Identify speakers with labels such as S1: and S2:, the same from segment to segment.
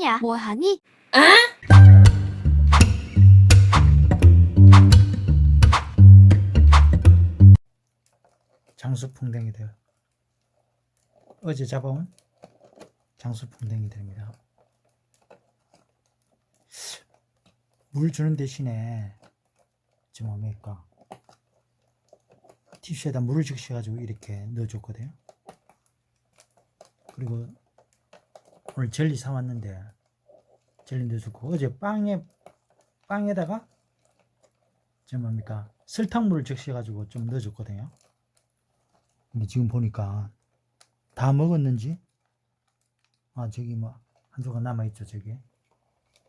S1: 짱이야, 뭐 하니?
S2: 장수풍뎅이들 어제 잡아온 장수풍뎅이들입니다. 물 주는 대신에 지금 뭡니까 티슈에다 물을 적셔가지고 이렇게 넣어줬거든요. 그리고 오늘 젤리 사왔는데 젤리 넣어주고 어제 빵에 빵에다가 지금 뭡니까? 설탕물을 적셔가지고 좀 넣어줬거든요. 근데 지금 보니까 다 먹었는지? 아 저기 뭐 한 조각 남아 있죠 저기.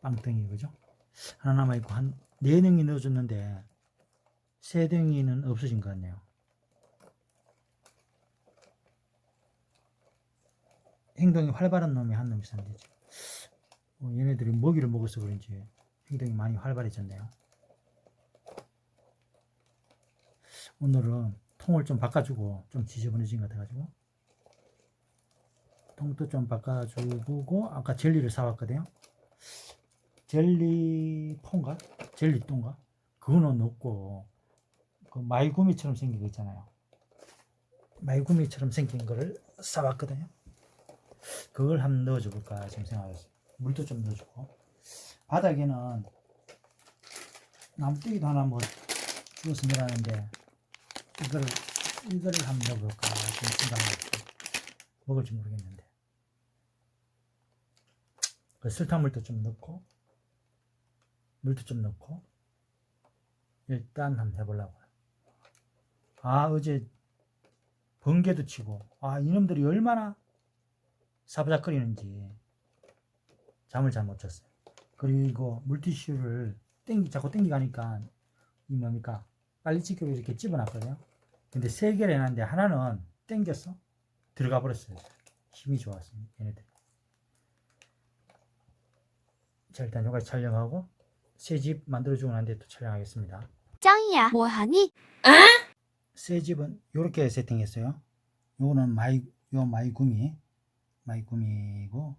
S2: 빵덩이 그죠? 하나 남아 있고 한 네 덩이 넣어줬는데 세 덩이는 없어진 것 같네요 행동이 활발한 놈이 한놈 있었는데. 어, 얘네들이 먹이를 먹어서 그런지 행동이 많이 활발해졌네요. 오늘은 통을 좀 바꿔주고 좀 지저분해진 것 같아가지고 통도 좀 바꿔주고 아까 젤리를 사왔거든요. 젤리 폰가? 젤리 똥가? 그거는 없고 그 마이구미처럼 생긴 거 있잖아요. 마이구미처럼 생긴 거를 사왔거든요 그걸 한번 넣어줘 볼까 지금 생각했어요 물도 좀 넣어주고 바닥에는 나무떼기도 하나 뭐 주워서 넣어놨는데 이거를 이거를 한번 넣어볼까 좀 생각하고. 먹을지 모르겠는데 그 설탕물도 좀 넣고 물도 좀 넣고 일단 한번 해보려고요. 아 어제 번개도 치고 아 이놈들이 얼마나 사부작거리는지 잠을 잘 못 잤어요. 그리고 물티슈를 땡기 자꾸 땡기 가니까 이 뭡니까 빨리치기로 이렇게 집어놨거든요. 근데 세 개를 해놨는데 하나는 땡겼어 들어가 버렸어요. 힘이 좋았습니다. 얘네들. 자 일단 여기까지 촬영하고 새 집 만들어주고 난 뒤에 또 촬영하겠습니다.
S1: 짱이야, 뭐하니?
S2: 새 집은 이렇게 세팅했어요. 요거는 마이 요 마이구미 마이구미고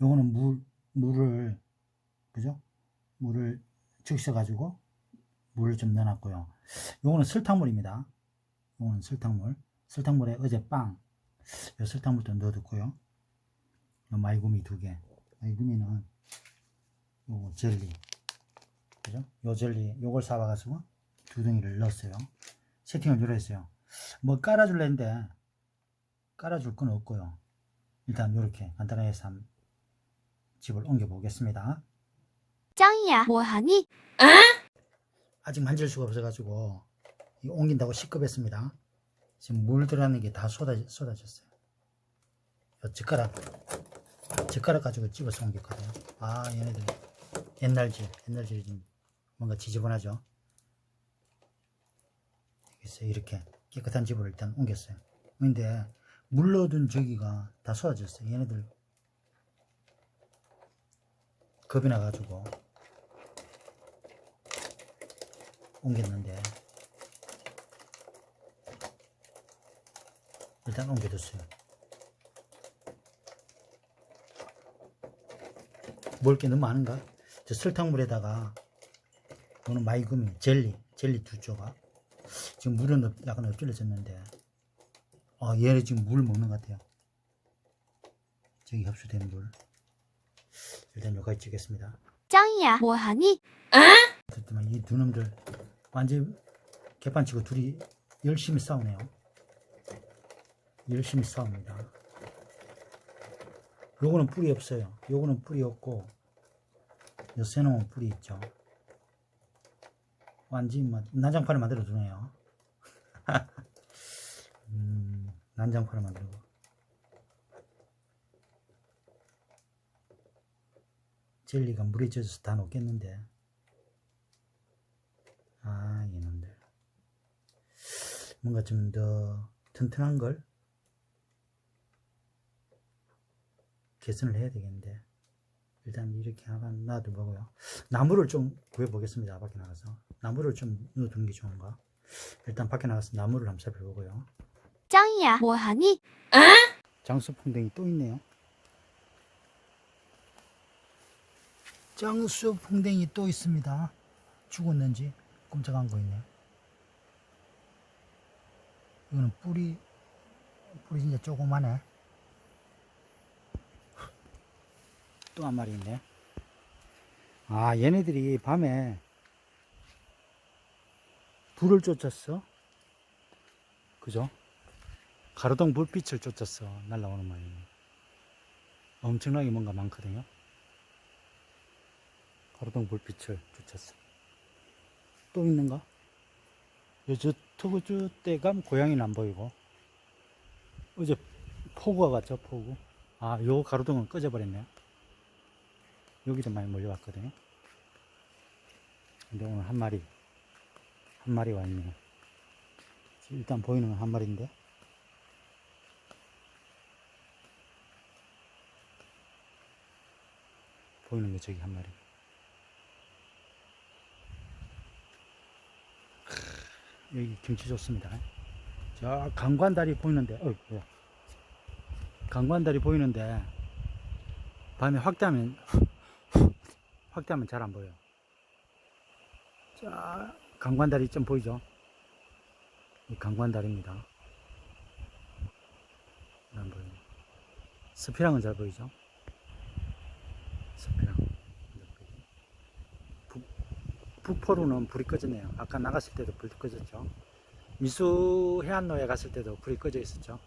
S2: 요거는 물 물을 그죠? 물을 적셔 가지고 물을 좀 넣어놨고요. 요거는 설탕물입니다. 요거는 설탕물. 설탕물에 어제 빵. 요 설탕물도 넣어뒀고요. 요 마이구미 두 개. 마이구미는 요거 젤리. 그죠? 요 젤리 요걸 사와가지고 두 덩이를 넣었어요. 세팅을 요로 했어요. 뭐 깔아줄랬는데 깔아줄 건 없고요. 일단 이렇게 간단하게 해서 한번 집을 옮겨 보겠습니다.
S1: 짱이야, 뭐하니?
S2: 아직 만질 수가 없어가지고 이 옮긴다고 시급했습니다. 지금 물 들어가는 게 다 쏟아, 쏟아졌어요. 요 젓가락 젓가락 가지고 집어서 옮겼거든요. 아 얘네들 옛날 집 옛날 집이 좀 뭔가 지저분하죠. 그래서 이렇게 깨끗한 집으로 일단 옮겼어요. 근데 물 넣어둔 저기가 다 쏟아졌어요. 얘네들 겁이 나가지고 옮겼는데 일단 옮겨뒀어요. 먹을 게 너무 많은가? 저 설탕물에다가 이거는 마이구미 젤리 젤리 두 조각 지금 물은 엎- 약간 엎질러졌는데 아 얘네 지금 물 먹는 것 같아요. 저기 흡수된 물 일단 여기까지 찍겠습니다.
S1: 짱이야, 뭐하니?
S2: 그렇지만 이두 놈들 완전 개판치고 둘이 열심히 싸우네요. 열심히 싸웁니다. 요거는 뿔이 없어요. 요거는 뿔이 없고 요새 놈은 뿔이 있죠. 완전 뭐 난장판을 만들어 두네요. 음, 난장판을 만들고 젤리가 물에 젖어서 다 녹겠는데 아, 이놈들. 뭔가 좀 더 튼튼한 걸 개선을 해야 되겠는데. 일단 이렇게 하나 놔두고요. 나무를 좀 구해 보겠습니다. 밖에 나가서. 나무를 좀 넣어두는 게 좋은가? 일단 밖에 나가서 나무를 한번 살펴보고요.
S1: 짱이야, 뭐하니?
S2: 장수풍뎅이 또 있네요. 짱수 풍뎅이 또 있습니다. 죽었는지 꼼짝한 거 있네. 이거는 뿌리 뿌리 진짜 조그마네. 또한 마리 있네. 아 얘네들이 밤에 불을 쫓았어. 그죠? 가로등 불빛을 쫓았어. 날라오는 말이네. 엄청나게 뭔가 많거든요. 가로등 불빛을 쫓았어. 또 있는가? 요저 터그주 때감 고양이는 안 보이고. 어제 폭우가 갔죠, 폭우. 아, 요 가로등은 꺼져버렸네요. 여기도 많이 몰려왔거든요. 근데 오늘 한 마리, 한 마리 와 있네요. 일단 보이는 건 한 마리인데. 보이는 게 저기 한 마리. 크, 여기 경치 좋습니다. 저 강관다리 보이는데, 어, 뭐야. 강관다리 보이는데, 밤에 확대하면, 확대하면 잘 안 보여요. 자, 강관다리 좀 보이죠? 이 강관다리입니다. 안 보여요. 스피랑은 잘 보이죠? 스피랑. 북, 북포로는 불이 꺼졌네요. 아까 나갔을 때도 불이 꺼졌죠. 미수 해안로에 갔을 때도 불이 꺼져 있었죠.